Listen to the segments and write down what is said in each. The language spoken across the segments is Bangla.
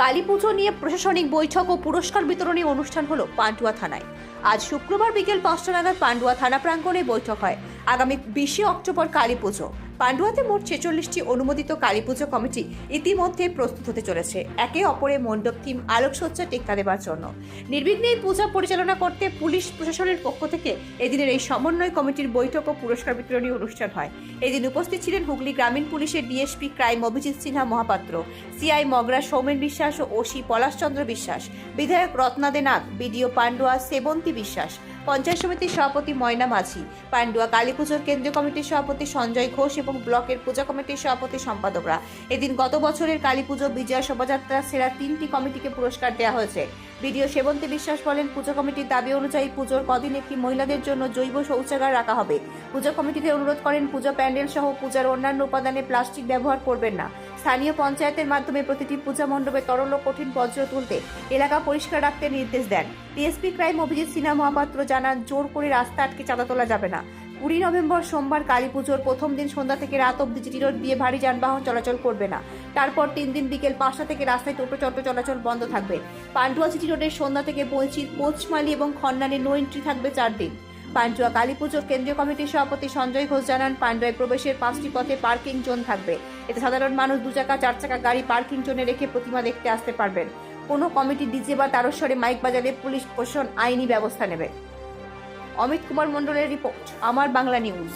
কালী পুজো নিয়ে প্রশাসনিক বৈঠক ও পুরস্কার বিতরণী অনুষ্ঠান হলো পান্ডুয়া থানায়। আজ শুক্রবার বিকেল পাঁচটা নাগাদ পান্ডুয়া থানা প্রাঙ্গণে বৈঠক হয়। আগামী বিশে অক্টোবর কালী পুজো পান্ডুয়াতে মোট ছেচল্লিশটি অনুমোদিত কালী পুজো কমিটি ইতিমধ্যে প্রস্তুত হতে চলেছে। একে অপরে মণ্ডপ থিম আলোকসজ্জা টেক্কা দেবার জন্য। নির্বিঘ্নে এই পূজা পরিচালনা করতে পুলিশ প্রশাসনের পক্ষ থেকে এদিনের এই সমন্বয় কমিটির বৈঠক ও পুরস্কার বিতরণী অনুষ্ঠান হয়। এদিন উপস্থিত ছিলেন হুগলি গ্রামীণ পুলিশের DSP crime Abhijit Sinha Mahapatra, CI Mogra Soumen Biswas ও ওসি পলাশচন্দ্র বিশ্বাস, বিধায়ক রত্নাদে নাগ, বিডিও পান্ডুয়া সেবন্তী বিশ্বাস পঞ্চায়েত সমিতির সভাপতি ময়না মাঝি পান্ডুয়া কালী পুজোর কেন্দ্রীয় কমিটির সভাপতি সঞ্জয় ঘোষ এবং ব্লকের পূজা কমিটির সভাপতি সম্পাদকরা। এদিন গত বছরের কালী পুজো, বিজয়া শোভাযাত্রা সেরা তিনটি কমিটিকে পুরস্কার দেওয়া হয়েছে। বিডিও সেবন্তী বিশ্বাস বলেন, পুজো কমিটির দাবি অনুযায়ী পুজোর কদিন একটি মহিলাদের জন্য জৈব শৌচাগার রাখা হবে। পুজো কমিটিতে অনুরোধ করেন, পুজো প্যান্ডেল সহ পূজার অন্যান্য উপাদানে প্লাস্টিক ব্যবহার করবেন না। স্থানীয় পঞ্চায়েতের মাধ্যমে প্রতিটি পূজা মণ্ডপে তরল কঠিন বজ্র তুলতে এলাকা পরিষ্কার রাখতে নির্দেশ দেন। ডিএসপি ক্রাইম অভিজিৎ সিনহা মহাপাত্র জানান, জোর করে রাস্তা আটকে চাঁদা তোলা যাবে না। কুড়ি নভেম্বর সোমবার কালী পুজোর প্রথম দিন সন্ধ্যা থেকে রাত অব্দি জিটি রোড দিয়ে ভারী যানবাহন চলাচল করবে না। তারপর তিন দিন বিকেল পাঁচটা থেকে রাস্তায় টোটো চটো চলাচল বন্ধ থাকবে। পান্ডুয়া সিটি রোডের সন্ধ্যা থেকে বৈচির পোচমালি এবং খন্নানে নো এন্ট্রি থাকবে চার দিন। পান্ডুয়া কালী পুজোর কেন্দ্রীয় কমিটির সভাপতি সঞ্জয় ঘোষ জানান, পান্ডুয়ায় প্রবেশের পাঁচটি পথে পার্কিং জোন থাকবে। এতে সাধারণ মানুষ দু চাকা, চার চাকা গাড়ি পার্কিং জোনে রেখে প্রতিমা দেখতে আসতে পারবেন। কোনো কমিটি ডিজে বা তারস্বরে মাইক বাজালে পুলিশ প্রশাসন আইনি ব্যবস্থা নেবে। অমিত কুমার মণ্ডলের রিপোর্ট, আমার বাংলা নিউজ?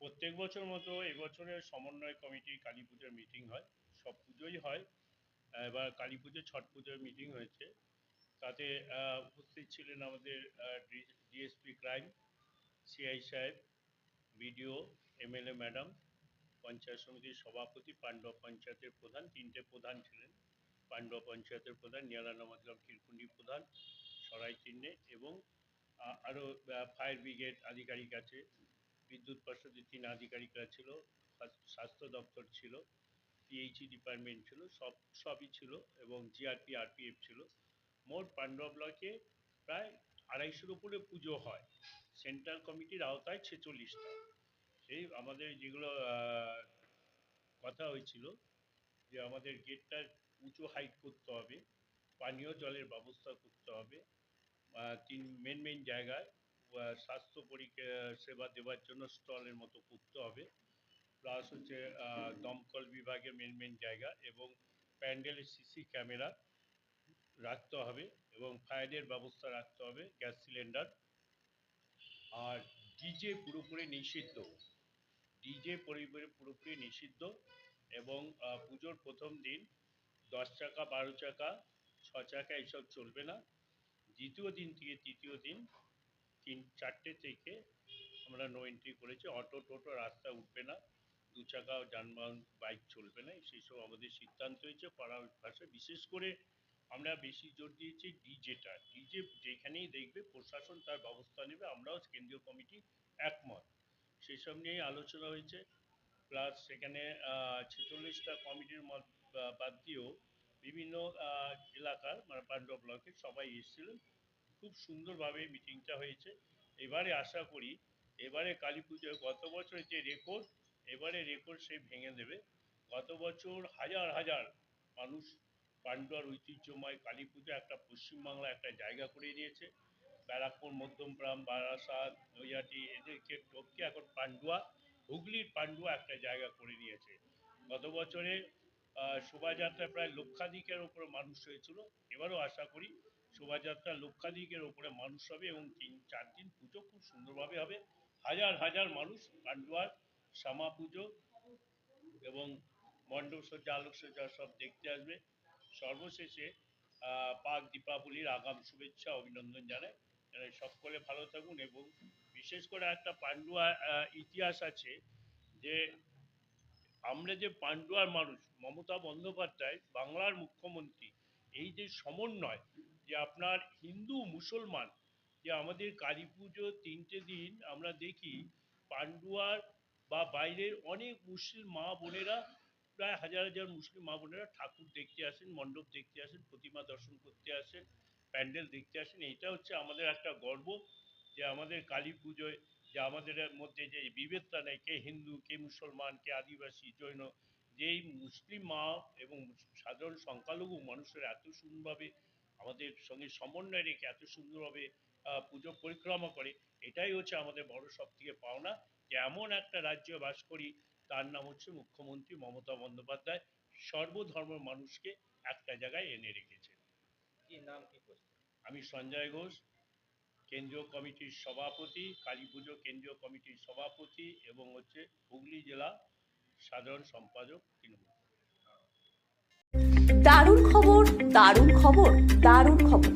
প্রত্যেক বছর মতো এবছরের সমন্বয় কমিটির কালী পুজোর মিটিং হয়। সব পুজোই হয়। এবার কালী পুজো ছট পুজোর মিটিং হয়েছে। তাতে উপস্থিত ছিলেন আমাদের ডিএসপি ক্রাইম সিআই সাহেব বিডিও এমএলএ ম্যাডাম পঞ্চায়েত সমিতির সভাপতি, পাণ্ডব পঞ্চায়েতের প্রধান, তিনটে প্রধান ছিলেন। পাণ্ডব পঞ্চায়েতের প্রধান নিয়ালানামাদগ্রাম কিরকুন্ডি প্রধান, সরাই চিহ্নে এবং আরও ফায়ার ব্রিগেড আধিকারিক আছে। বিদ্যুৎ পর্ষদের তিন আধিকারিকরা ছিল স্বাস্থ- স্বাস্থ্য দপ্তর ছিল। পিএইচই ডিপার্টমেন্ট ছিল, সব, সবই ছিল এবং জিআরপি আরপিএফ ছিল। মোট পান্ডব ব্লকে প্রায় আড়াইশোর উপরে পুজো হয়। সেন্ট্রাল কমিটির আওতায় ছেচল্লিশটা। সেই আমাদের যেগুলো কথা হয়েছিল যে আমাদের গেটটা উঁচু হাইট করতে হবে, পানীয় জলের ব্যবস্থা করতে হবে তিন মেন মেন জায়গায় স্বাস্থ্য পরীক্ষা সেবা দেওয়ার জন্য স্টলের মতো করতে হবে। প্লাস হচ্ছে দমকল বিভাগের মেন মেন জায়গা এবং প্যান্ডেলে সিসি ক্যামেরা রাখতে হবে এবং ফায়ারের ব্যবস্থা রাখতে হবে, গ্যাস সিলিন্ডার। আর ডিজে পুরোপুরি নিষিদ্ধ। ডিজে পরিবারে পুরোপুরি নিষিদ্ধ এবং পুজোর প্রথম দিন দশ চাকা, বারো চাকা, ছ চাকা এইসব চলবে না। দ্বিতীয় দিন থেকে তৃতীয় দিন তিন, চারটে থেকে আমরা নো এন্ট্রি করেছি। অটো টোটো রাস্তা উঠবে না। দু চাকা যানবাহন বাইক চলবে না, সেই সব আমাদের সিদ্ধান্ত হয়েছে পাড়ার ভাষায় বিশেষ করে আমরা বেশি জোর দিয়েছি ডিজেটা ডিজে যেখানেই দেখবে, প্রশাসন তার ব্যবস্থা নেবে, আমরাও কেন্দ্রীয় কমিটি একমত। সেই সব নিয়েই আলোচনা হয়েছে। প্লাস সেখানে ছেচল্লিশটা কমিটির মত বাদ দিয়েও বিভিন্ন এলাকার মানে পাণ্ডব ব্লকের সবাই এসেছিলেন। খুব সুন্দরভাবে মিটিংটা হয়েছে। এবারে আশা করি, এবারে কালী পুজোয় গত বছরের যে রেকর্ড এবারে রেকর্ড সে ভেঙে দেবে। গত বছর হাজার হাজার মানুষ পাণ্ডুয়ার ঐতিহ্যময় কালী পুজো একটা পশ্চিমবাংলা, একটা জায়গা করে নিয়েছে ব্যারাকপুর, মধ্যমগ্রাম, বারাসাত, নৈহাটি, এদেরকে টপকে এখন পাণ্ডুয়া, হুগলির পাণ্ডুয়া একটা জায়গা করে নিয়েছে। গত বছরে শোভাযাত্রায় প্রায় লক্ষাধিকের ওপরে মানুষ হয়েছিল। এবারও আশা করি শোভাযাত্রা লক্ষাধিকের ওপরে মানুষ হবে এবং তিন, চার দিন পুজো খুব সুন্দরভাবে হবে। হাজার হাজার মানুষ পাণ্ডুয়ার শ্যামা পুজো এবং মণ্ডপ সজ্জা আলোকসজ্জা সব দেখতে আসবে। সর্বশেষে পাক দীপাবলির আগাম শুভেচ্ছা, অভিনন্দন জানাই। সকলে ভালো থাকুন এবং বিশেষ করে একটা পাণ্ডুয়া ইতিহাস আছে যে আমরা যে পাণ্ডুয়ার মানুষ, মমতা বন্দ্যোপাধ্যায়, বাংলার মুখ্যমন্ত্রী, এই যে সমন্বয়, যে আপনার হিন্দু মুসলমান, যে আমাদের কালী পুজো তিনটে দিন আমরা দেখি পাণ্ডুয়ার বা বাইরের অনেক মুসলিম মা বোনেরা, প্রায় হাজার হাজার মুসলিম মা বোনেরা ঠাকুর দেখতে আসেন, মণ্ডপ দেখতে আসেন, প্রতিমা দর্শন করতে আসেন, প্যান্ডেল দেখতে আসেন। এইটা হচ্ছে আমাদের একটা গর্ব যে আমাদের কালী পুজোয় যে আমাদের মধ্যে যে বিভেদটা নেই, কে হিন্দু, কে মুসলমান, কে আদিবাসী, জৈন, যেই মুসলিম মা এবং সাধারণ সংখ্যালঘু মানুষের এত সুন্দরভাবে আমাদের সঙ্গে সমন্বয় রেখে এত সুন্দরভাবে পুজো পরিক্রমা করে, এটাই হচ্ছে আমাদের বড় সব থেকে পাওনা। যে এমন একটা রাজ্যে বাস করি তার নাম হচ্ছে মুখ্যমন্ত্রী মমতা বন্দ্যোপাধ্যায়। সর্বধর্মের মানুষকে একটা জায়গায় এনে রেখেছে। কি নাম কি আমি সঞ্জয় ঘোষ কেন্দ্রীয় কমিটির সভাপতি কালী পুজো কেন্দ্রীয় কমিটির সভাপতি এবং হচ্ছে হুগলি জেলা সাধারণ সম্পাদক তৃণমূল। দারুণ খবর দারুণ খবর দারুণ খবর।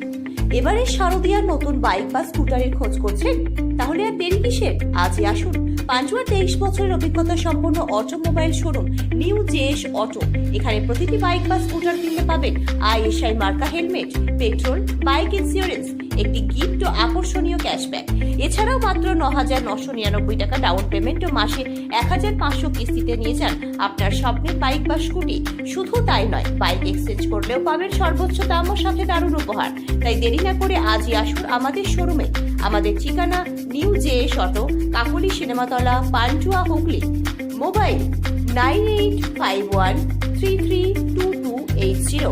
এবারে শারদিয়ার নতুন বাইক বা স্কুটারের খোঁজ করছেন? তাহলে আর দেরি কিসের? আজই আসুন। পাঞ্চুয়া তেইশ বছরের অভিজ্ঞতা সম্পন্ন automobile showroom new JS auto. এখানে প্রতিটি বাইক বা স্কুটার কিনতে পাবেন আইএসআই মার্কা হেলমেট, পেট্রোল, বাইক ইন্স্যুরেন্স একটি গিফট ও আকর্ষণীয় ক্যাশব্যাক। এছাড়াও মাত্র ন হাজার নশো নিরানব্বই টাকা ডাউন পেমেন্ট ও মাসে এক হাজার পাঁচশো কিস্তিতে নিয়ে যান আপনার স্বপ্নের বাইক বা স্কুটি। শুধু তাই নয়, বাইক এক্সচেঞ্জ করলেও পাবেন সর্বোচ্চ দাম ও সাথে দারুণ উপহার। তাই দেরি না করে আজই আসুন আমাদের শোরুমে। আমাদের ঠিকানা নিউ জে শত, Kakali Cinematala Pandua Hooghly. Mobile nine eight five one three three two two eight zero.